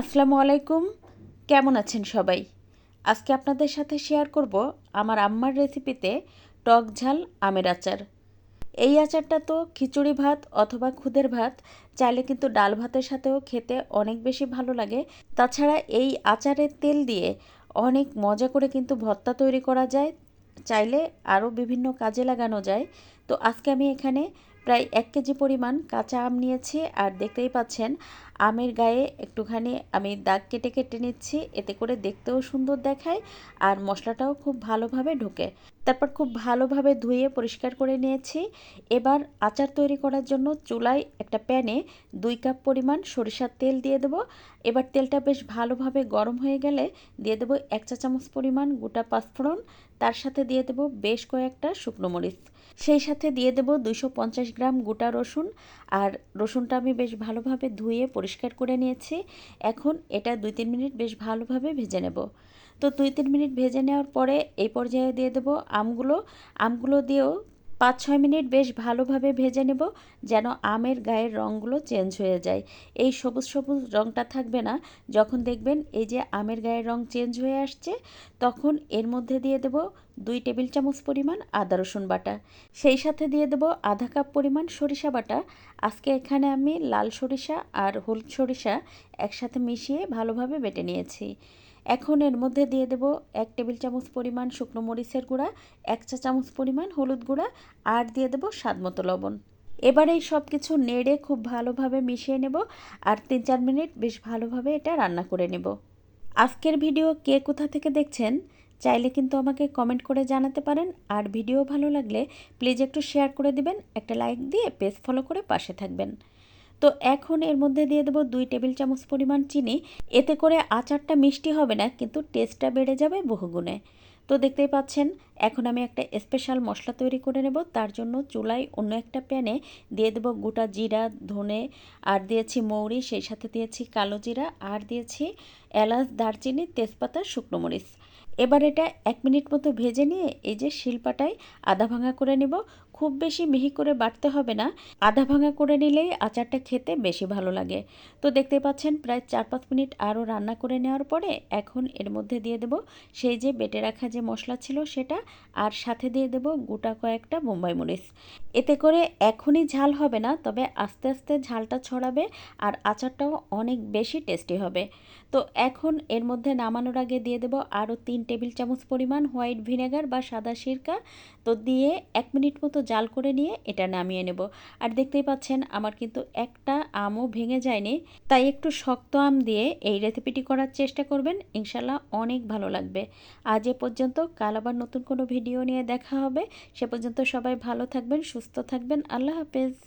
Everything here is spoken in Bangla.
আসসালামু আলাইকুম। কেমন আছেন সবাই? আজকে আপনাদের সাথে শেয়ার করব আমার আম্মার রেসিপিতে টক ঝাল আমের আচার। এই আচারটা তো খিচুড়ি ভাত অথবা খুদের ভাত, চাইলে কিন্তু ডাল ভাতের সাথেও খেতে অনেক বেশি ভালো লাগে। তাছাড়া এই আচারের তেল দিয়ে অনেক মজা করে কিন্তু ভর্তা তৈরি করা যায়, চাইলে আরও বিভিন্ন কাজে লাগানো যায়। তো আজকে আমি এখানে প্রায় এক কেজি পরিমাণ কাঁচা আম নিয়েছি, আর দেখতেই পাচ্ছেন আমের গায়ে একটুখানি আমি দাগ কেটে কেটে নিচ্ছি, এতে করে দেখতেও সুন্দর দেখায় আর মশলাটাও খুব ভালোভাবে ঢোকে। তারপর খুব ভালোভাবে ধুয়ে পরিষ্কার করে নিয়েছি। এবার আচার তৈরি করার জন্য চুলায় একটা প্যানে দুই কাপ পরিমাণ সরিষার তেল দিয়ে দেবো। এবার তেলটা বেশ ভালোভাবে গরম হয়ে গেলে দিয়ে দেবো এক চা চামচ পরিমাণ গোটা পাঁচফোড়ন। তার সাথে দিয়ে দেবো বেশ কয়েকটা শুকনো মরিচ। সেই সাথে দিয়ে দেবো পঞ্চাশ গ্রাম গোটা রসুন। আর রসুনটা আমি বেশ ভালোভাবে ধুয়ে পরিষ্কার করে নিয়েছি। এখন এটা দুই তিন মিনিট বেশ ভালোভাবে ভেজে নেব। তো দুই তিন মিনিট ভেজে নেওয়ার পরে এই পর্যায়ে দিয়ে দেবো আমগুলো। আমগুলো দিয়েও পাঁচ ছয় মিনিট বেশ ভালোভাবে ভেজে নেব যেন আমের গায়ের রঙগুলো চেঞ্জ হয়ে যায়। এই সবুজ সবুজ রঙটা থাকবে না। যখন দেখবেন এই যে আমের গায়ের রং চেঞ্জ হয়ে আসছে, তখন এর মধ্যে দিয়ে দেব দুই টেবিল চামচ পরিমাণ আদা রসুন বাটা। সেই সাথে দিয়ে দেব আধা কাপ পরিমাণ সরিষা বাটা। আজকে এখানে আমি লাল সরিষা আর হলুদ সরিষা একসাথে মিশিয়ে ভালোভাবে বেটে নিয়েছি। এখন এর মধ্যে দিয়ে দেব এক টেবিল চামচ পরিমাণ শুকনো মরিচের গুঁড়া, এক চা চামচ পরিমাণ হলুদ গুঁড়া আর দিয়ে দেব স্বাদ মতো লবণ। এবার এই সব কিছু নেড়ে খুব ভালোভাবে মিশিয়ে নেব আর তিন চার মিনিট বেশ ভালোভাবে এটা রান্না করে নেব। আজকের ভিডিও কে কোথা থেকে দেখছেন চাইলে কিন্তু আমাকে কমেন্ট করে জানাতে পারেন আর ভিডিও ভালো লাগলে প্লিজ একটু শেয়ার করে দিবেন, একটা লাইক দিয়ে পেজ ফলো করে পাশে থাকবেন। তো এখন এর মধ্যে দিয়ে দেবো দুই টেবিল চামচ পরিমাণ চিনি। এতে করে আচারটা মিষ্টি হবে না, কিন্তু টেস্টটা বেড়ে যাবে বহুগুণে। তো দেখতেই পাচ্ছেন, এখন আমি একটা স্পেশাল মশলা তৈরি করে নেব। তার জন্য চুলায় অন্য একটা প্যানে দিয়ে দেবো গোটা জিরা, ধনে, আর দিয়েছি মৌরি, সেই সাথে দিয়েছি কালো জিরা, আর দিয়েছি এলাচ, দারচিনি, তেজপাতা, শুকনো মরিচ। এবার এটা এক মিনিট মতো ভেজে নিয়ে এই যে শিলপাটায় আধা ভাঙা করে নেব। খুব বেশি মিহি করে বাটতে হবে না। আধা ভাঙা করে নিলেই আচারটা খেতে বেশি ভালো লাগে। তো দেখতে পাচ্ছেন প্রায় চার পাঁচ মিনিট আরও রান্না করে নেওয়ার পরে এখন এর মধ্যে দিয়ে দেব সেই যে বেটে রাখা যে মশলা ছিল সেটা আর সাথে দিয়ে দেব গোটা কয়েকটা বোম্বাই মরিচ। এতে করে এখনই ঝাল হবে না, তবে আস্তে আস্তে ঝালটা ছড়াবে আর আচারটাও অনেক বেশি টেস্টি হবে। তো এখন এর মধ্যে নামানোর আগে দিয়ে দেব আরও তিন টেবিল চামচ পরিমাণ হোয়াইট ভিনেগার বা সাদা সিরকা তো দিয়ে এক মিনিট মতো জাল করে নিয়ে এটা নামিয়ে নেব। আর দেখতেই পাচ্ছেন আমার কিন্তু একটা আমও ভেঙে যায়নি। তাই একটু শক্ত আম দিয়ে এই রেসিপিটি করার চেষ্টা করবেন। ইনশাল্লাহ অনেক ভালো লাগবে। আজ এ পর্যন্ত, কাল আবার নতুন কোনো ভিডিও নিয়ে দেখা হবে। সে পর্যন্ত সবাই ভালো থাকবেন, সুস্থ থাকবেন। আল্লাহ হাফেজ।